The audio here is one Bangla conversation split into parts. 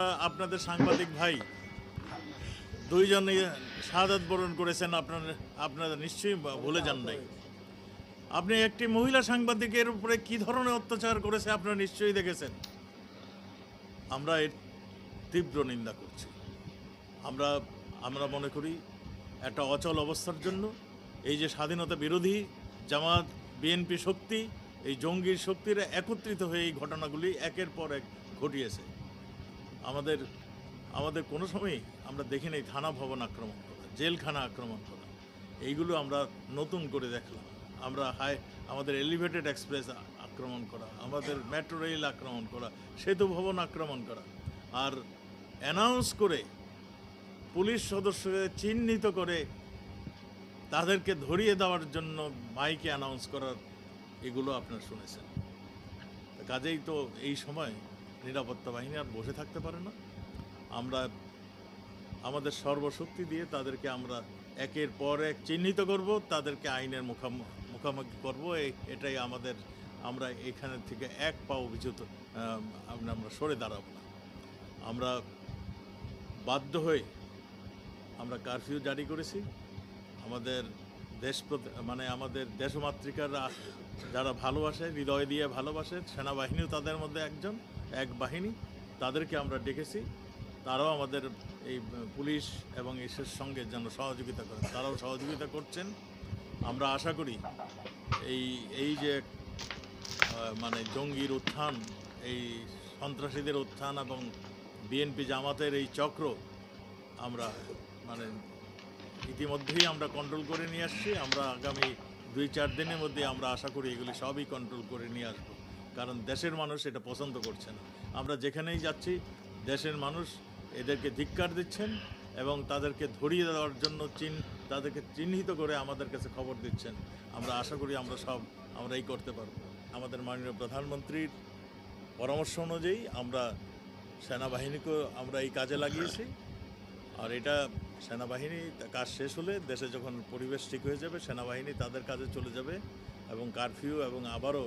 আপনাদের সাংবাদিক ভাই, দুইজনে শাহাদাত বরণ করেছেন, আপনার, আপনারা নিশ্চয়ই ভুলে যান নাই। আপনি একটি মহিলা সাংবাদিকের উপরে কি ধরনের অত্যাচার করেছে আপনারা নিশ্চয়ই দেখেছেন? আমরা এর তীব্র নিন্দা করছি। আমরা আমরা মনে করি একটা অচল অবস্থার জন্য এই যে স্বাধীনতা বিরোধী জামাত, বিএনপি শক্তি, এই জঙ্গির শক্তিরা একত্রিত হয়ে এই ঘটনাগুলি একের পর এক ঘটিয়েছে। আমাদের আমাদের কোনো সময়ই আমরা দেখি নাই থানা ভবন আক্রমণ করা, জেলখানা আক্রমণ করা। এইগুলো আমরা নতুন করে দেখলাম। আমরা হাই, আমাদের এলিভেটেড এক্সপ্রেস আক্রমণ করা, আমাদের মেট্রো রেল আক্রমণ করা, সেতু ভবন আক্রমণ করা। আর অ্যানাউন্স করে, পুলিশ সদস্যদের চিহ্নিত করে তাদেরকে ধরিয়ে দেওয়ার জন্য মাইকে অ্যানাউন্স করার, এগুলো আপনারা শুনেছেন। কাজেই তো এই সময় নিরাপত্তা বাহিনী আর বসে থাকতে পারে না। আমরা আমাদের সর্বশক্তি দিয়ে তাদেরকে আমরা একের পর এক চিহ্নিত করব তাদেরকে আইনের মুখাম- মুখামুখি করব। এটাই আমাদের আমরা এখানে থেকে এক আম, আমরা আমরা সরে দাঁড়াবো না। আমরা বাধ্য হয়ে আমরা কারফিউ জারি করেছি। আমাদের দেশ মানে আমাদের দেশমাতৃকারা যারা ভালোবাসে হৃদয় দিয়ে ভালোবাসে সেনাবাহিনীও তাদের মধ্যে একজন। এক বাহিনী, তাদেরকে আমরা ডেকেছি। তারাও আমাদের এই পুলিশ এবং এসের সঙ্গে যেন সহযোগিতা করেন তারাও সহযোগিতা করছেন। আমরা আশা করি এই এই যে মানে জঙ্গির উত্থান, এই সন্ত্রাসীদের উত্থান এবং বিএনপি জামাতের এই চক্র, আমরা মানে ইতিমধ্যেই আমরা কন্ট্রোল করে নিয়ে আসছি। আমরা আগামী দুই চার দিনের মধ্যে আমরা আশা করি এগুলি সবই কন্ট্রোল করে নিয়ে আসব। কারণ দেশের মানুষ এটা পছন্দ করছে না। আমরা যেখানেই যাচ্ছি, দেশের মানুষ এদেরকে ধিক্কার দিচ্ছেন এবং তাদেরকে ধরিয়ে দেওয়ার জন্য চিন তাদেরকে চিহ্নিত করে আমাদের কাছে খবর দিচ্ছেন। আমরা আশা করি আমরা সব আমরা এই করতে পারব। আমাদের মাননীয় প্রধানমন্ত্রীর পরামর্শ অনুযায়ী আমরা সেনাবাহিনীকেও আমরা এই কাজে লাগিয়েছি। আর এটা সেনাবাহিনী কাজ শেষ হলে দেশে যখন পরিবেশ ঠিক হয়ে যাবে, সেনাবাহিনী তাদের কাজে চলে যাবে এবং কারফিউ এবং আবারও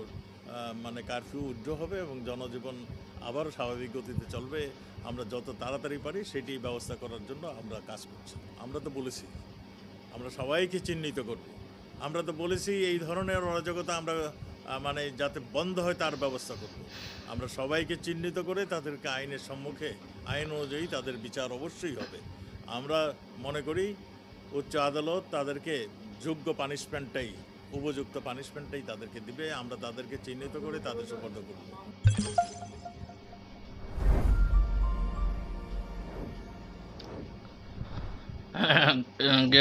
মানে কারফিউ উড্র হবে এবং জনজীবন আবারও স্বাভাবিক গতিতে চলবে, আমরা যত তাড়াতাড়ি পারি সেটি ব্যবস্থা করার জন্য আমরা কাজ করছি। আমরা তো বলেছি, আমরা সবাইকে চিহ্নিত করব। আমরা তো বলেছি এই ধরনের অরাজকতা আমরা মানে যাতে বন্ধ হয় তার ব্যবস্থা করব। আমরা সবাইকে চিহ্নিত করে তাদেরকে আইনের সম্মুখে, আইন অনুযায়ী তাদের বিচার অবশ্যই হবে। আমরা মনে করি, উচ্চ আদালত তাদেরকে যোগ্য পানিশমেন্টটাই উপযুক্ত পানিশমেন্টটাই তাদেরকে দিবে, আমরা তাদেরকে চিহ্নিত করে তাদের সুপর্দ করব।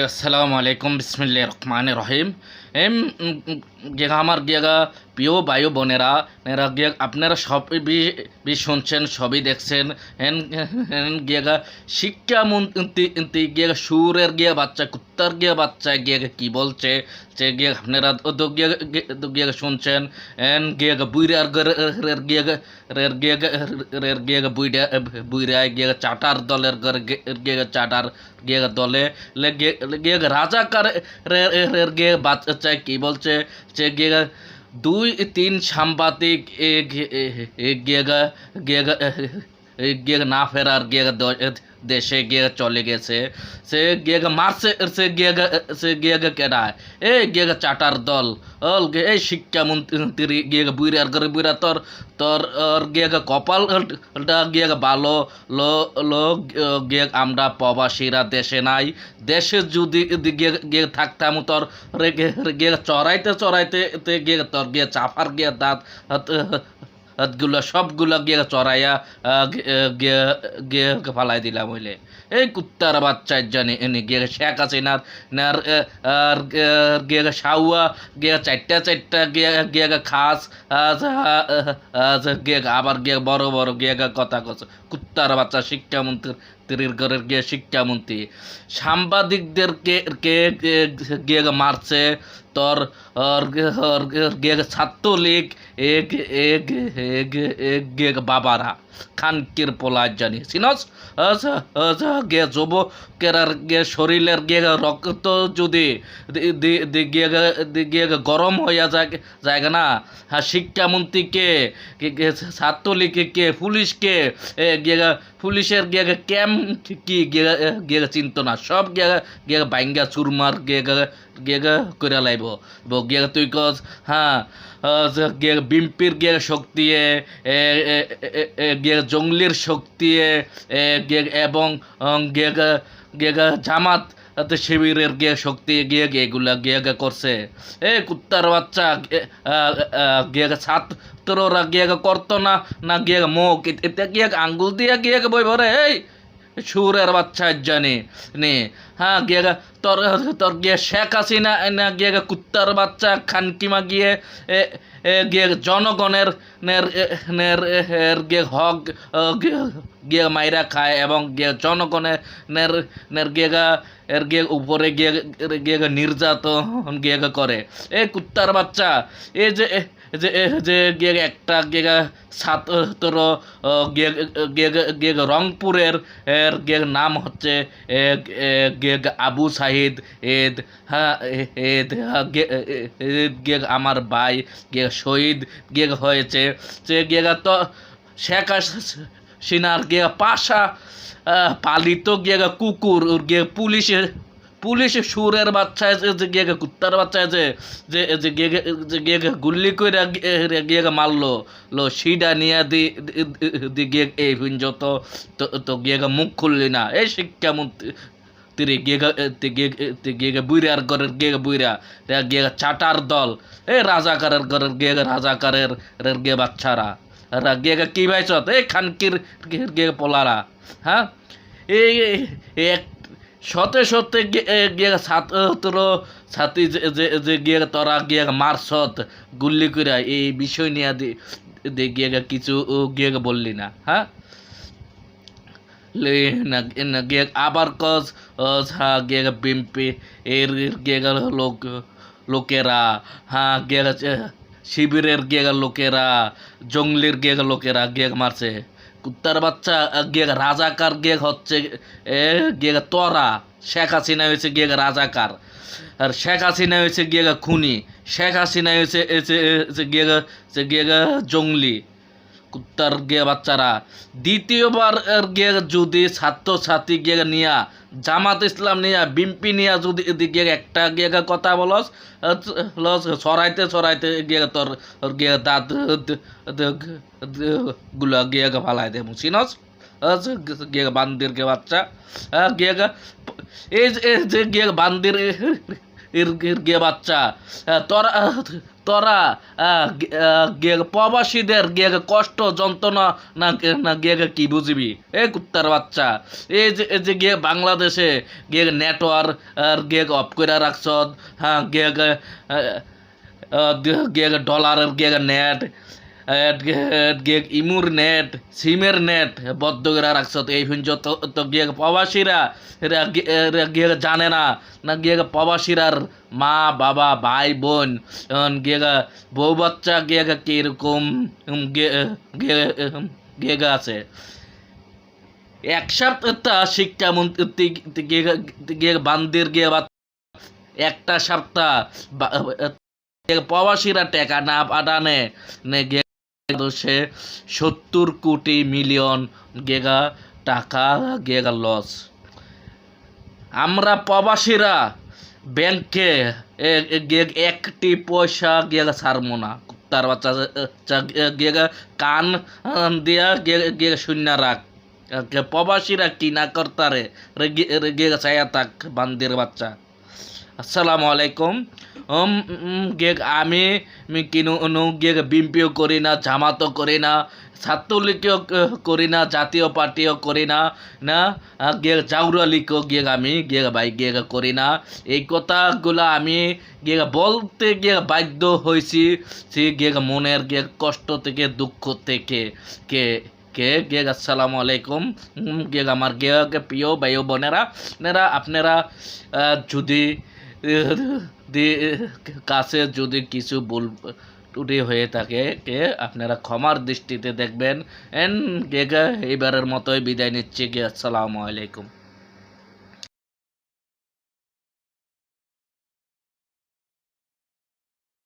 আসসালামু আলাইকুম, বিসমিল্লাহির রহমানির রহিম। এম গেগা আমার গেগা প্রিয় বায়ু বোনেরা এরা গিয়ে আপনারা সবই শুনছেন সবই দেখছেন হেন এন গিয়েগা শিক্ষা মন্ত্রী গিয়ে সুরের গিয়ে বাচ্চা কুত্তার গিয়ে বাচ্চা গিয়ে কি বলছে যে গিয়ে আপনারা গিয়ে শুনছেন এন গিয়ে বুইরার গের গিয়ে রের গিয়ে রের গিয়ে বুইরা বুইরা গিয়ে চাটার দলের গিয়ে চাটার গিয়ে দলে গিয়ে রাজাকার রের গিয়ে বাচ্চা কি বলছে গিয়ে দুই তিন সাংবাদিক গিয়েগা গেগা গিয়ে না ফেরার গিয়ে দেশে গিয়ে চলে গেছে। সে গিয়ে মারছে, সে গিয়ে সে গিয়ে কেডা এই গিয়ে চাটার দল। অল এই শিক্ষামন্ত্রী গিয়ে বুইরার করে বুইরা, তোর তোর গিয়ে কপালটা গিয়ে ভালো লো লো গিয়ে আমরা প্রবাসীরা দেশে নাই। দেশে যদি গিয়ে গিয়ে থাকতাম, তোর গিয়ে চড়াইতে চড়াইতে গিয়ে তোর গিয়ে চাপার গিয়ে দাঁত গুলো সবগুলো গিয়ে চড়াইয়া গিয়ে ফালাই দিলাম হইলে। এই কুত্তার বাচ্চার জানি, এনে গিয়ে শেখ হাসিনার, নার আর গিয়ে সাউয়া গিয়ে চারটা চারটা, গিয়ে গিয়ে খাস গিয়ে আবার গিয়ে বড় বড় গিয়ে কথা কছ কুত্তার বাচ্চা শিক্ষামন্ত্রী স্ত্রীর ঘরের গিয়ে শিক্ষামন্ত্রী। সাংবাদিকদেরকে কে গিয়ে মারছে তোর ওর ওর গে ছাত্রলীগ এক এক এক এক বাবারা খানকির পোলা জানি চিনস আচ্ছা আচ্ছা গে যুবকের আর গে শরীরের গে রক্ত যদি গরম হইয়া যায় না হ্যাঁ শিক্ষামন্ত্রীকে ছাত্রলীগকে পুলিশকে পুলিশের গে ক্যাম্প কি গে গে চিন্ত না সব গে গে বাইঙ্গা চুরমার গে গে করে লাইব। ব- গে তুই কস হ্যাঁ আহ, বিম্পির গে শক্তি এ এ, এ, এ, এ, গে জঙ্গলির শক্তি এ, এবং অং, গে গে- গে গে জামাত শিবিরের গে শক্তি গিয়ে গে এগুলা গিয়ে গে করছে। এ কুত্তার বাচ্চা গিয়ে ছাত্ররা গিয়ে করতো না না গিয়ে গে মুখ এ- এতে গিয়ে গে আঙ্গুল দিয়ে গিয়ে গে বই ভরে এই! সুরের বাচ্চা জানি, নে। হ্যাঁ গিয়ে তোর তোর গিয়ে শেখ হাসিনা, না, গিয়ে কুত্তার বাচ্চা খানকিমা গিয়ে গিয়ে জনগণের নের নের গিয়ে হক গিয়ে- মাইরা খায় এবং গিয়ে জনগণের নের নের এর গিয়ে উপরে গিয়ে গিয়ে নির্যাতন গিয়ে করে। এ কুত্তার বাচ্চা এই যে যে যে গিয়ে একটা গিয়ে আহ, গিয়ে রংপুরের এর গিয়ে নাম হচ্ছে গিয়ে আবু সাহিদ এদ হ্যাঁ এদ গিয়ে আমার ভাই গিয়ে শহীদ গিয়ে হয়েছে সে গিয়ে তো শেখ হাসিনার গিয়ে পাশা পালিত গিয়ে কুকুর গিয়ে পুলিশে পুলিশে সুরের বাচ্চা আছে, যে গিয়ে গা কুত্তার বাচ্চা আছে, যে যে গিয়ে গে- গিয়ে গুল্লি করে গিয়ে- মারলো, লো, সিডা নিয়ে দি, দি- গিয়ে এই যত, তো তো গিয়ে গা মুখ খুললি না। এই শিক্ষামন্ত্রী তিরে গিয়ে গা তে গিয়ে তে গিয়ে গা বুইরার ঘরের গিয়ে গা বুইরা, রে গিয়ে চাটার দল, এই রাজাকারের ঘরের গিয়ে গা রাজাকারের রের গিয়ে বাচ্চারা, রা গিয়ে গা কি ভাইছত এই খানকির, গিয়ে পোলারা হ্যাঁ? এই এক সতে সতে গিয়ে গা ছাত্র ছাত্রী যে গিয়ে গা তোরা গিয়ে গা মারছত গুল্লি করে এই বিষয় নিয়ে গিয়ে কিছু গিয়ে গা বললি না হ্যাঁ? গিয়ে আবার কস গা বিম্পি, এর গেল লোক, লোকেরা হ্যাঁ গেছে শিবিরের গিয়ে লোকেরা, জঙ্গলির গিয়ে গেল লোকেরা গিয়ে মারছে। কুত্তার বাচ্চা গিয়ে রাজাকার গিয়ে হচ্ছে গিয়ে তরা। শেখ হাসিনা হয়েছে গিয়ে রাজাকার। আর শেখ হাসিনা হয়েছে গিয়ে খুনি। শেখ হাসিনা হয়েছে গিয়ে গিয়ে জঙ্গলি। কুত্তার গিয়ে বাচ্চারা। দ্বিতীয়বার গিয়ে যদি ছাত্রছাত্রী গিয়ে নিয়া, জামাত ইসলাম নিয়া বিম্পি নিয়া যদি গিয়ে একটা গিয়ে কথা বলস লস, সরাইতে সরাইতে গিয়ে তোর গিয়ে দাঁতগুলা গিয়ে ফালাই দে চিনস? গিয়ে বান্দির গে বাচ্চা গিয়ে এই যে গিয়ে বান্দির গিয়ে বাচ্চা তোরা তোরা প্রবাসীদের গিয়ে কষ্ট, যন্ত্রণা, না না গিয়ে কি বুঝবি? এ কুত্তার বাচ্চা। এই যে এই যে গিয়ে বাংলাদেশে গিয়ে নেটওয়ার্ক গেগ অফ করে রাখছ হ্যাঁ গিয়ে গিয়ে ডলারের গিয়ে নেট ইমুর নেট, সিমের নেট বদ্ধ করে রাখছ এই ফিন যত গিয়ে প্রবাসীরা গিয়ে- জানে না না গিয়ে প্রবাসীরার মা, বাবা, ভাই, বোন গিয়ে বউ বাচ্চা গিয়ে কীরকম গিয়ে আছে। এক সপ্তাহ শিক্ষামন্ত্রী গিয়ে বান্দির গিয়ে একটা সপ্তাহ প্রবাসীরা টেকা না পাঠানে গিয়ে সে সত্তর কোটি মিলিয়ন গেগা টাকা, গেগা লস। আমরা প্রবাসীরা ব্যাংকে একটি পয়সা গেগা ছাড়বো না। তার বাচ্চা গিয়ে কান দিয়া গিয়ে শূন্য রাখ। প্রবাসীরা কি না করতারে, রে গিয়ে চাইয়া তাক বান্দির বাচ্চা। আসসালামু আলাইকুম। উম, আমি কিনু গিয়ে বিএমপিও করি না জামাতও করি না ছাত্রলীগও করি না জাতীয় পার্টিও করি না না গিয়ে জাউরা লীগও আমি গিয়ে ভাই গিয়ে করি না। এই কথাগুলো আমি গিয়ে বলতে গিয়ে বাধ্য হয়েছি সে গিয়ে মনের গিয়ে কষ্ট থেকে দুঃখ থেকে কে কে গে আসসালামু আলাইকুম। উম, গে আমার গে গে প্রিয় ভাই বোনেরা নেরা আপনারা যদি কাছে যদি কিছু ভুল টুটি হয়ে থাকে, কে, আপনারা ক্ষমার দৃষ্টিতে দেখবেন। এন গেগা এইবারের মতোই বিদায় নিচ্ছি। কি, আসসালামু আলাইকুম।